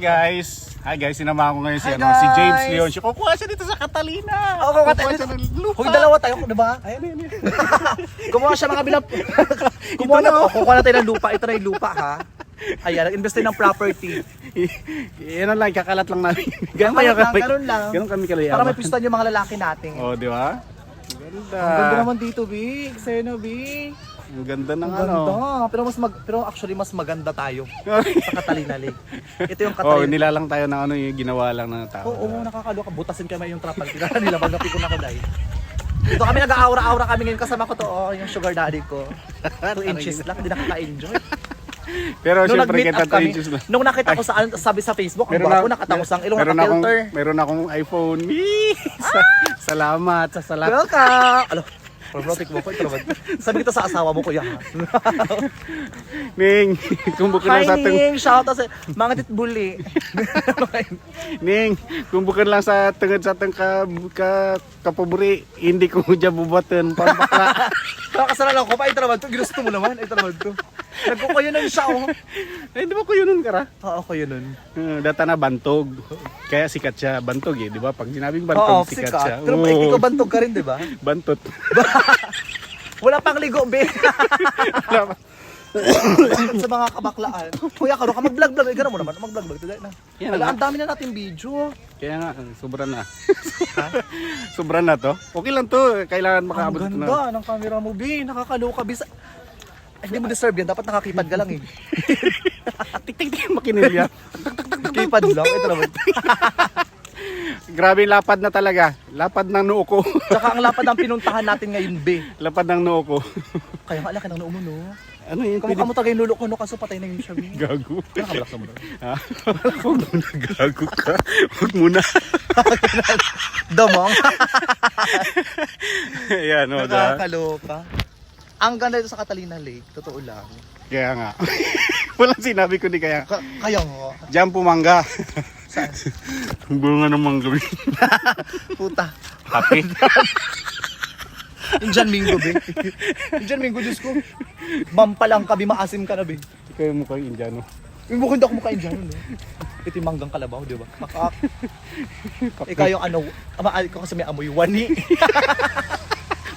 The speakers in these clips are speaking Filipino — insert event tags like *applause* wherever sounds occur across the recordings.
guys. Hi guys, sinama ko ngayon si, Hi, ano, si James. Leon. Siya, kukuha siya dito sa Catalina. Oo, kukuha Catalina. siya ng lupa. Hoy, dalawa tayo, di ba? Ayan, ayan, ayan. *laughs* Gumawa siya mga binap... Gumawa Ito na, *laughs* na, oh. kukuha na tayo ng lupa. Ito na yung lupa, ha? Ayan, nag-invest tayo ng property. *laughs* Yan lang, kakalat lang namin. Ganun Kakalat lang, ganun lang. Ganun kami kalayaman. Para may pistan yung mga lalaki natin. Oh, di ba? Ganda. Ang ganda naman dito, Big. Seno, Big. Ang ganda ng ano. ganda. Pero mas mag, pero actually mas maganda tayo *laughs* sa Catalina Lake. Ito yung *laughs* oh, Catalina. nilalang tayo ng ano yung ginawa lang ng tao. Oo, oh, nakakaloka. Butasin kami yung trapal. Tinara *laughs* nila pag napikon ako dahil. Dito kami nag-aura-aura kami ngayon kasama ko to, oh, yung sugar daddy ko. 2 inches lang, hindi nakaka-enjoy. Pero Nung syempre kita up kami, lang. nung nakita ko sa sabi sa Facebook, ang Meron na- nakatapos ang ilong, meron akong, naka-filter. meron akong iPhone. Sa- Salamat sa salat. Welcome! Alo, mo po, ito. Sabi kita sa asawa mo, kuya. Ning, kung bukan lang sa atong Ning! Shout out sa mga titbuli. *laughs* Ning, kung bukan lang sa tengad sa atong ka, ka kapaburi, hindi ko *laughs* dyan bubatan pambakla. *laughs* Kakasala lang ko pa, ito naman to. Ginusto mo naman, ito naman to. Nagkukuyo siya, oh. *laughs* Ay, di ba ko yun nun kara? Oo, ko yun nun. Uh, data na bantog. Kaya sikat siya. Bantog eh, di ba? Pag sinabing Oo, bantog, sikat, siya. sikat. Pero oh. ikaw bantog ka rin, di ba? *laughs* Bantot. *laughs* Wala pang ligo, be. Wala sa mga kabaklaan. Kuya, karo ka mag-vlog-vlog. Eh, gano'n mo naman, mag-vlog-vlog. Na. Yan Wala, na. ang dami na natin video. Kaya nga, sobra na. sobra na to. Okay lang to. Kailangan Ang makaabot na. ganda ng camera mo, be. Nakakaloka, be. Hindi mo deserve yan. Dapat nakakipad ka lang, eh. *laughs* Tik-tik-tik makinilya. Kipad lang. Ito naman. *laughs* Grabe lapad na talaga. Lapad ng noo ko. Tsaka ang lapad ang pinuntahan natin ngayon, be. lapad ng noo ko. Kaya nga, laki ng noo mo, no? ano yun? Kamukha mo tagay lulo ko, no? Kaso patay na yun siya, be. Gago. Nakabalak sa mo. Ha? Huwag mo na gago ka. Huwag mo na. *laughs* Damang. Ayan, o. da. Nakakaloka. Ang ganda ito sa Catalina Lake. Totoo lang. Kaya nga. *laughs* Walang sinabi ko di kaya. Ka- kaya nga. Diyan pumangga. Saan? *laughs* Bunga ng mangga. *laughs* Puta. Happy. Indian Mingo, be. Indian Mingo, Diyos ko. Mampa lang kabi, maasim ka na, be. Ikaw yung mukhang Indiano. Yung mukhang ako mukha Indian, no? Ito yung manggang kalabaw, di ba? Maka... Ikaw yung ano, ama, ko kasi may amoy wani.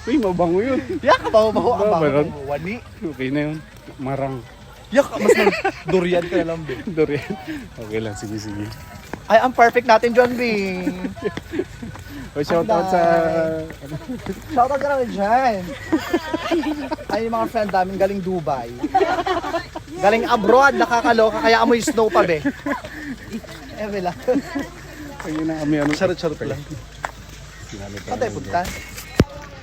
Uy, mabango yun. Yak, baho-baho ang Ba, meron? baho. Wani. Okay na yun. Marang. Yak, mas mag durian ka na lang, be. *laughs* Dorian. Okay lang, sige, sige. Ay, ang perfect natin, John Bing. *laughs* O, shout out sa... Shoutout ka naman dyan. *laughs* Ay, yung mga friend namin galing Dubai. Galing abroad, nakakaloka, kaya amoy snow pa, be. Eh, wala. Ayun na kami ano. Charot-charot lang. Saan tayo lang. punta?